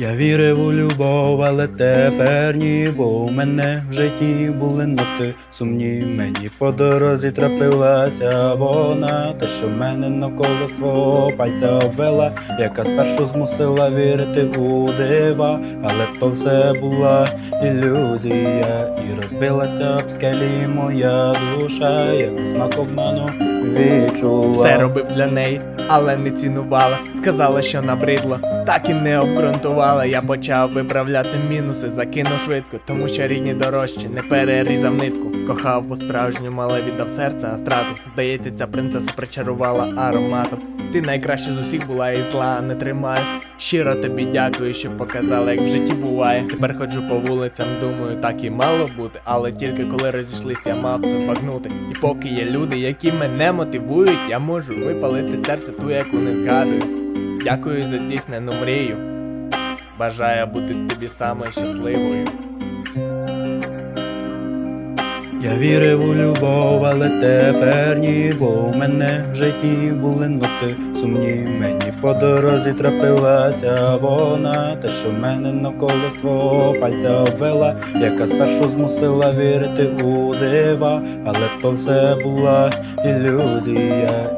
Я вірив у любов, але тепер ні, бо у мене в житті були ноти сумні. Мені по дорозі трапилася вона, те, що мене навколо свого пальця обвела, яка спершу змусила вірити у дива, але то все була ілюзія, і розбилася об скелі моя душа, як смак обману відчула. Все робив для неї, але не цінувала. Сказала, що набридло, так і не обґрунтувала. Я почав виправляти мінуси, закинув швидко, тому що рідні дорожчі, не перерізав нитку. Кохав по-справжньому, але віддав серце страту. Здається, ця принцеса причарувала ароматом. Ти найкраща з усіх була і зла не тримаю. Щиро тобі дякую, що показала, як в житті буває. Тепер ходжу по вулицям, думаю, так і мало бути, але тільки коли розійшлись, я мав це збагнути. І поки є люди, які мене мотивують, я можу випалити серце ту, яку не згадую. Дякую за здійснену мрію. Бажаю бути тобі самою щасливою. Я вірив у любов, але тепер ні, бо у мене в житті були ноти. Сумні. Мені по дорозі трапилася вона, те, що мене навколо свого пальця обвела, яка спершу змусила вірити у дива, але то все була ілюзія,